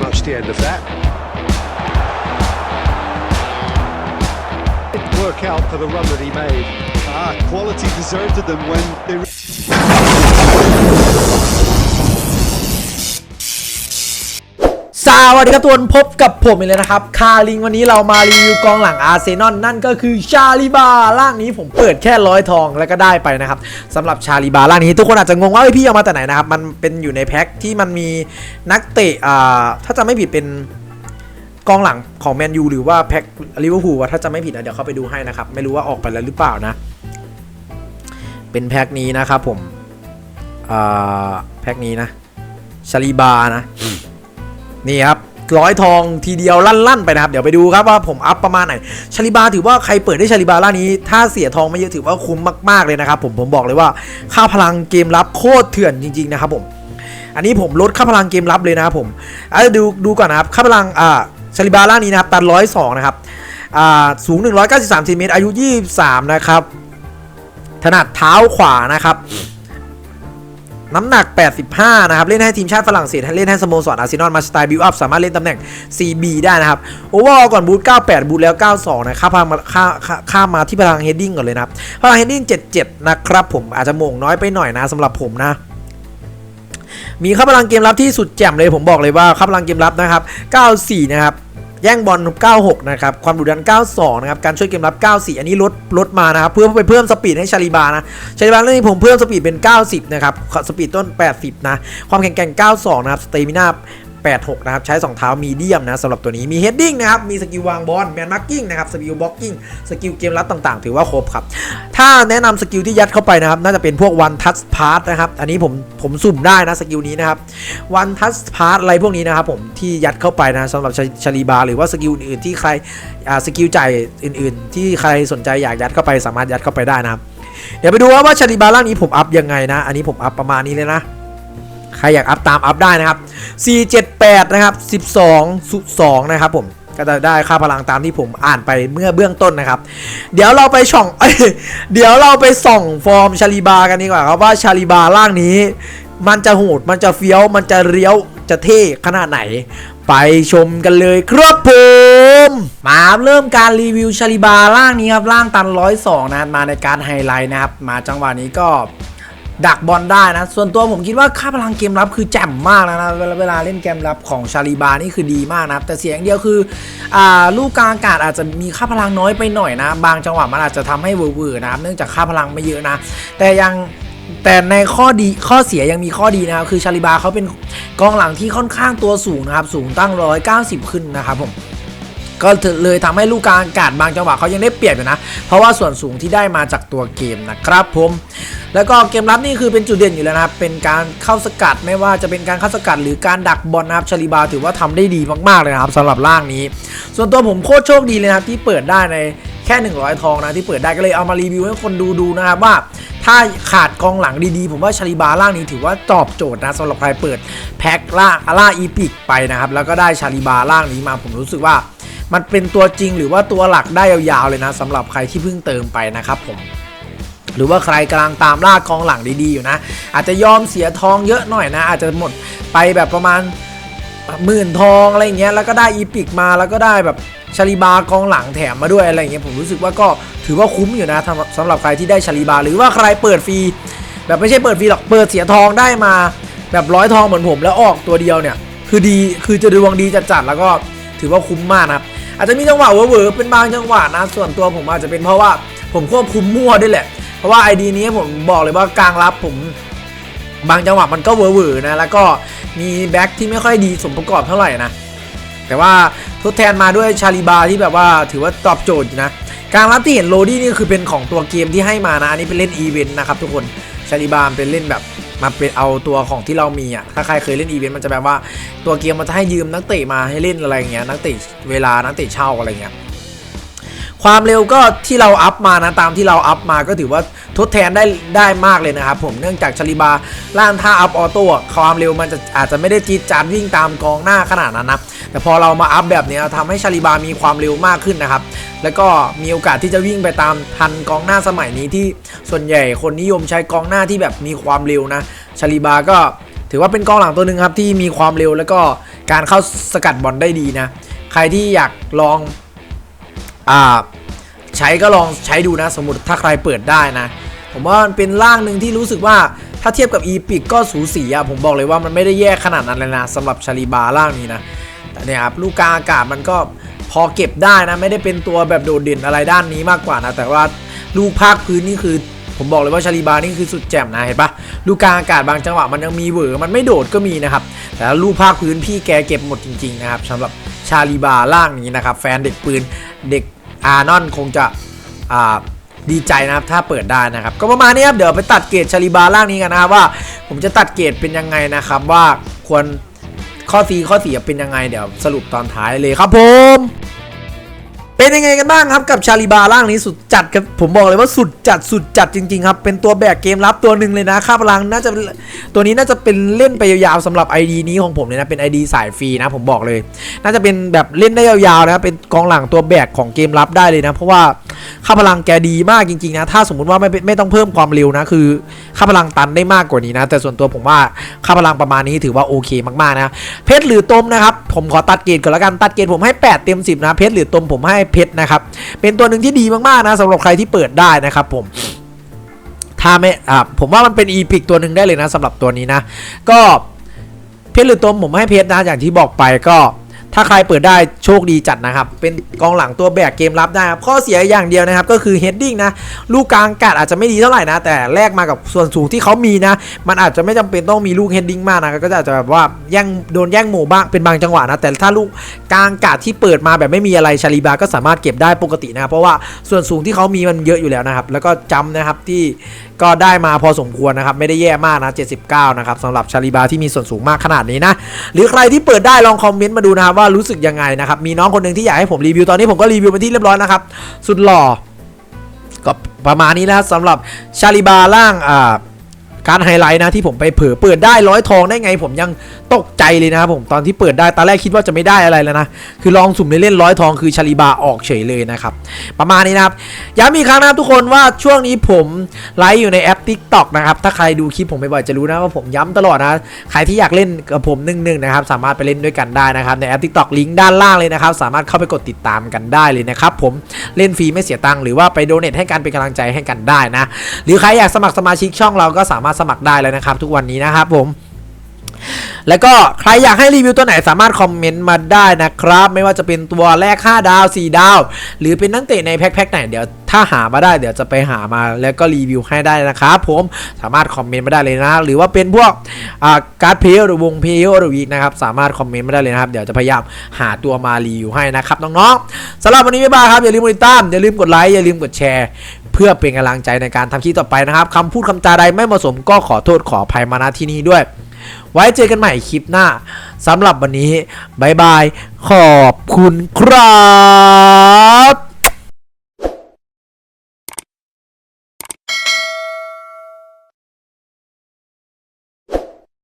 much the end of that. Didn't work out for the run that he made. Ah, quality deserted them when they. สวัสดีครับทุกคนพบกับผมอีกแล้วนะครับ คาริงวันนี้เรามารีวิวกองหลังอาร์เซนอลนั่นก็คือชาลิบาร่างนี้ผมเปิดแค่ร้อยทองแล้วก็ได้ไปนะครับสำหรับชาลิบาร่างนี้ทุกคนอาจจะงงว่าพี่เอามาแต่ไหนนะครับ มันเป็นอยู่ในแพ็คที่มันมีนักเตะอ่าถ้าจะไม่ผิดเป็นกองหลังของแมนยูหรือว่าแพ็คลิเวอร์พูลถ้าจะไม่ผิดนะเดี๋ยวเขาไปดูให้นะครับไม่รู้ว่าออกไปแล้วหรือเปล่านะ เป็นแพ็คนี้นะครับผมอ่าแพ็คนี้นะชาลิบานะ นี่ครับร้อยทองทีเดียวลั่นๆไปนะครับ เดี๋ยวไปดูครับว่าผมอัพประมาณไหนชาลิบาถือว่าใครเปิดได้ชาลิบาล่านี้ ถ้าเสียทองไม่เยอะถือว่าคุ้มมากๆเลยนะครับผมผมบอกเลยว่าค่าพลังเกมรับโคตรเถื่อนจริงๆนะครับผม อันนี้ผมลดค่าพลังเกมรับเลยนะครับผมเอาดูดูก่อนนะครับค่าพลังอ่าชาลิบาล่านี้นะครับตันร้อยสองนะครับอ่าสูง 193เซนติเมตรอายุ 23 นะครับ ถนัดเท้าขวานะครับ น้ำหนัก 85 นะครับ เล่นให้ทีมชาติฝรั่งเศสเล่นให้สโมสรอาร์เซนอลมาสไตล์บิวอัพสามารถเล่นตำแหน่ง CB ได้นะครับ โอเวอร์ก่อนบูท 98 บูทแล้ว 92 นะค่าพลังมาค่าค่าค่ามาที่พลังเฮดดิ้งก่อนเลยนะครับพลังเฮดดิ้ง 77 นะครับผมอาจจะโม่งน้อยไปหน่อยนะสำหรับผมนะมีค่าพลังเกมรับที่สุดแจ่มเลยผมบอกเลยว่าค่าพลังเกมรับนะครับ 94 นะครับ แย่งบอล 96 นะครับ ความดุดัน 92 นะครับ การช่วยเกมรับ 94 อันนี้ลดลดมานะครับเพื่อไปเพิ่มสปีดให้ชาลิบานะชาลิบาเรื่องนี้ผมเพิ่มสปีดเป็น 90 นะครับ สปีดต้น 80 นะ ความแข็งแกร่ง 92 นะครับ สเตมินา 86 นะครับ ใช้ 2 เท้ามีเดียมนะสำหรับตัวนี้มีเฮดดิ้งนะครับ มีสกิลวางบอลแมนมาร์กิ้งนะครับ สกิลบล็อกกิ้ง สกิลเกมรับต่างๆ ถือว่าครบครับ ถ้าแนะนำสกิลที่ยัดเข้าไปนะครับ น่าจะเป็นพวก one touch pass นะครับ อันนี้ผมผมสุ่มได้นะสกิลนี้นะครับ one touch pass อะไรพวกนี้นะครับผมที่ยัดเข้าไปนะสำหรับชาชลีบาหรือว่าสกิลอื่นๆที่ใครสกิลจ่ายอื่น ๆ ที่ใครสนใจอยากยัดเข้าไปสามารถยัดเข้าไปได้นะครับเดี๋ยวไปดูว่าว่าชาลีบาร่างนี้ผมอัพยังไงนะ อันนี้ผมอัพประมาณนี้เลยนะ ใครอยากอัพตามอัพได้นะครับ 478 นะครับ 12สุ2นะครับผมก็จะได้ค่าพลังตามที่ผมอ่านไปเมื่อเบื้องต้นนะครับ เดี๋ยวเราไปช่องเอเดี๋ยวเราไปส่องฟอร์มชาลีบากันดีกว่าครับว่าชาลีบาร่างนี้ มันจะโหดมันจะเฟี้ยวมันจะเลี้ยวจะเท่ขนาดไหน ไปชมกันเลยครับผมมาเริ่มการรีวิวชาลิบาร่างนี้ครับร่างตันร้อยสองนะมาในการไฮไลท์นะครับ มาจังหวะนี้ก็ ดักบอลได้นะ ส่วนตัวผมคิดว่าค่าพลังเกมรับคือแจ่มมากแล้วนะเวลาเล่นเกมรับของชาลีบานี่คือดีมากนะครับ แต่เสียงเดียวคืออ่าลูกกลางอากาศอาจจะมีค่าพลังน้อยไปหน่อยนะ บางจังหวะมันอาจจะทำให้เวอร์ๆนะครับเนื่องจากค่าพลังไม่เยอะนะ แต่ยังแต่ในข้อดีข้อเสียยังมีข้อดีนะครับ คือชาลิบาเขาเป็นกองหลังที่ค่อนข้างตัวสูงนะครับ สูงตั้ง 190 ขึ้นนะครับผมก็เลยทำให้ลูกกลางอากาศบางจังหวะเขายังได้เปรียบอยู่นะ เพราะว่าส่วนสูงที่ได้มาจากตัวเกมนะครับผม แล้วก็เกมรับนี่คือเป็นจุดเด่นอยู่แล้วนะครับเป็นการเข้าสกัดไม่ว่าจะเป็นการเข้าสกัดหรือการดักบอลนะครับชาลิบาถือว่าทำได้ดีมากๆเลยนะครับสำหรับร่างนี้ ส่วนตัวผมโคตรโชคดีเลยนะครับที่เปิดได้ในแค่ 100 ทองนะที่เปิดได้ก็เลยเอามารีวิวให้คนดูดูนะครับว่า ถ้าขาดกองหลังดีๆ ผมว่าชาลิบาร่างนี้ถือว่าตอบโจทย์นะสำหรับใครเปิดแพ็คล่าล่าอีพิกไปนะครับแล้วก็ได้ชาลิบาร่างนี้มาผมรู้สึกว่า มันเป็นตัวจริงหรือว่าตัวหลักได้ยาวๆเลยนะสำหรับใครที่เพิ่งเติมไปนะครับผม หรือว่าใครกำลังตามล่ากองหลังดีๆอยู่นะ อาจจะยอมเสียทองเยอะหน่อยนะ อาจจะหมดไปแบบประมาณหมื่นทองอะไรเงี้ยแล้วก็ได้อีพิกมาแล้วก็ได้แบบชาลิบากองหลังแถมมาด้วยอะไรเงี้ยผมรู้สึกว่าก็ถือว่าคุ้มอยู่นะสำหรับสำหรับใครที่ได้ชาลิบา หรือว่าใครเปิดฟรีแบบไม่ใช่เปิดฟรีหรอกเปิดเสียทองได้มา แบบร้อยทองเหมือนผมแล้วออกตัวเดียวเนี่ย คือดีคือจะดวงดีจัดๆแล้วก็ถือว่าคุ้มมากนะครับอาจจะมีจังหวะเวอร์เป็นบางจังหวะนะส่วนตัวผมอาจจะเป็นเพราะว่าผมควบคุมมั่วด้วยแหละ เพราะว่าไอดีนี้ผมบอกเลยว่ากลางรับผมบางจังหวะมันก็เวอร์ๆนะแล้วก็มีแบ็คที่ไม่ค่อยดีสมประกอบเท่าไหร่นะแต่ว่าทดแทนมาด้วยชาลิบาที่แบบว่าถือว่าตอบโจทย์นะการรับที่เห็นโรดี้นี่คือเป็นของตัวเกมที่ให้มานะอันนี้เป็นเล่นอีเวนต์นะครับทุกคนชาลิบาเป็นเล่นแบบมาเป็นเอาตัวของที่เรามีอะถ้าใครเคยเล่นอีเวนต์มันจะแบบว่าตัวเกมมันจะให้ยืมนักเตะมาให้เล่นอะไรเงี้ยนักเตะเวลานักเตะเช่าอะไรเงี้ย ความเร็วก็ที่เราอัพมานะตามที่เราอัพมาก็ถือว่าทดแทนได้ได้มากเลยนะครับผมเนื่องจากชลิบาล่านท่าอัพออโต้ความเร็วมันจะอาจจะไม่ได้จีดจานวิ่งตามกองหน้าขนาดนั้นนะแต่พอเรามาอัพแบบนี้ยทำให้ชลิบามีความเร็วมากขึ้นนะครับแล้วก็มีโอกาสที่จะวิ่งไปตามทันกองหน้าสมัยนี้ที่ส่วนใหญ่คนนิยมใช้กองหน้าที่แบบมีความเร็วนะชลิบาก็ถือว่าเป็นกองหลังตัวหนึ่งครับที่มีความเร็วแล้วก็การเข้าสกัดบอลได้ดีนะ ใครที่อยากลอง อ่าใช้ก็ลองใช้ดูนะ สมมติถ้าใครเปิดได้นะ ผมว่ามันเป็นร่างหนึ่งที่รู้สึกว่าถ้าเทียบกับอีพิกก็สูสีอะผมบอกเลยว่ามันไม่ได้แย่ขนาดนั้นเลยนะสำหรับชาลีบาร่างนี้นะแต่เนี่ยครับลูกกาอากาศมันก็พอเก็บได้นะ ไม่ได้เป็นตัวแบบโดดเด่นอะไรด้านนี้มากกว่านะแต่ว่าลูกภาคพื้นนี่คือ ผมบอกเลยว่าชาลีบานี่คือสุดแจ่มนะเห็นปะลูกกาอากาศบางจังหวะมันยังมีเหวอมันไม่โดดก็มีนะครับแต่ลูกภาคพื้นพี่แกเก็บหมดจริงๆนะครับสำหรับชาลีบาล่างนี้นะครับแฟนเด็กปืนเด็ก อาร์นอนคงจะดีใจนะครับถ้าเปิดได้นะครับ ก็ประมาณนี้ครับเดี๋ยวไปตัดเกรดชาลีบาล่างนี้กันนะครับว่า ผมจะตัดเกรดเป็นยังไงนะครับว่าควรข้อซีข้อเสียเป็นยังไงเดี๋ยวสรุปตอนท้ายเลยครับผม เป็นยังไงกันบ้างครับกับชาลีบาร่างนี้สุดจัดครับผมบอกเลยว่าสุดจัดสุดจัดจริงๆครับเป็นตัวแบกเกมรับตัวหนึ่งเลยนะค่าพลังน่าจะตัวนี้น่าจะเป็นเล่นไปยาวๆสำหรับ ID นี้ของผมเลยนะเป็น ID สายฟรีนะผมบอกเลย น่าจะเป็นแบบเล่นได้ยาวๆนะเป็นกองหลังตัวแบกของเกมรับได้เลยนะ เพราะว่า ค่าพลังแกดีมากจริงๆนะ ถ้าสมมุติว่าไม่ไม่ต้องเพิ่มความเร็วนะ คือค่าพลังตันได้มากกว่านี้นะ แต่ส่วนตัวผมว่าค่าพลังประมาณนี้ถือว่าโอเคมากๆนะ เพชรหรือตมนะครับ ผมขอตัดเกรดก่อนละกัน ตัดเกรดผมให้ 8 เต็ม 10 นะ เพชรหรือตมผมให้เพชรนะครับ เป็นตัวหนึ่งที่ดีมากๆนะสำหรับใครที่เปิดได้นะครับผมถ้าไม่อ่าผมว่ามันเป็นอีพิกตัวหนึ่งได้เลยนะสำหรับตัวนี้นะ ก็เพชรหรือตมผมให้เพชรนะอย่างที่บอกไปก็ ถ้าใครเปิดได้โชคดีจัดนะครับ เป็นกองหลังตัวแบกเกมรับได้ครับ ข้อเสียอย่างเดียวนะครับ ก็คือเฮดดิ้งนะ ลูกกลางกาศอาจจะไม่ดีเท่าไหร่นะ แต่แลกมากับส่วนสูงที่เขามีนะ มันอาจจะไม่จำเป็นต้องมีลูกเฮดดิ้งมากนะ ก็อาจจะแบบว่าแย่งโดนแย่งหมู่บ้างเป็นบางจังหวะนะ แต่ถ้าลูกกลางกาศที่เปิดมาแบบไม่มีอะไรชาลีบาก็สามารถเก็บได้ปกตินะเพราะว่าส่วนสูงที่เขามีมันเยอะอยู่แล้วนะครับ แล้วก็จำนะครับที่ก็ได้มาพอสมควรนะครับ ไม่ได้แย่มากนะ 79 นะครับสำหรับชาลีบาที่มีส่วนสูงมากขนาดนี้นะ หรือใครที่เปิดได้ลองคอมเมนต์มาดูนะครับว่ารู้สึกยังไงนะครับ มีน้องคนหนึ่งที่อยากให้ผมรีวิวตอนนี้ผมก็รีวิวไปที่เรียบร้อยนะครับ สุดหล่อก็ประมาณนี้นะสำหรับชาลิบาล่างอ่า การไฮไลท์นะที่ผมไปเผลอเปิดได้ร้อยทองได้ไง ผมยังตกใจเลยนะผมตอนที่เปิดได้ตอนแรกคิดว่าจะไม่ได้อะไรแล้วนะคือลองสุ่มเล่นร้อยทองคือชาลิบาออกเฉยเลยนะครับประมาณนี้นะครับย้ำอีกครั้งนะครับทุกคนว่าช่วงนี้ผมไลฟ์อยู่ในแอป TikTok นะครับถ้าใครดูคลิปผมบ่อยๆจะรู้นะว่าผมย้ำตลอดนะใครที่อยากเล่นกับผมนึ่งๆนะครับสามารถไปเล่นด้วยกันได้นะครับในแอป TikTok ลิงก์ด้านล่างเลยนะครับสามารถเข้าไปกดติดตามกันได้เลยนะครับผมเล่นฟรีไม่เสียตังค์หรือว่าไปโดเนทให้กันเป็นกำลังใจให้กันได้นะหรือใครอยากสมัครสมาชิกช่องเราก็สามารถสมัครได้เลยนะครับ ทุกวันนี้นะครับผมแล้วก็ใครอยากให้รีวิวตัวไหนสามารถคอมเมนต์มาได้นะครับ ไม่ว่าจะเป็นตัวแรก 5 ดาว 4 ดาว หรือเป็นนักเตะในแพ็คๆไหนเดี๋ยวถ้าหามาได้เดี๋ยวจะไปหามาแล้วก็รีวิวให้ได้นะครับผมสามารถคอมเมนต์มาได้เลยนะ หรือว่าเป็นพวกอ่าการ์ดเพลย์หรือวงเพลย์หรือวีกนะครับสามารถคอมเมนต์มาได้เลยนะครับ เดี๋ยวจะพยายามหาตัวมารีวิวให้นะครับน้องๆสำหรับวันนี้บ๊ายบายครับอย่าลืมกดติดตามอย่าลืมกดไลค์อย่าลืมกดแชร์ เพื่อเป็นกำลังใจในการทำคลิปต่อไปนะครับคำพูดคำจาใดไม่เหมาะสมก็ขอโทษขออภัยมาณที่นี้ด้วย ไว้เจอกันใหม่คลิปหน้าสำหรับวันนี้บายบาย ขอบคุณครับ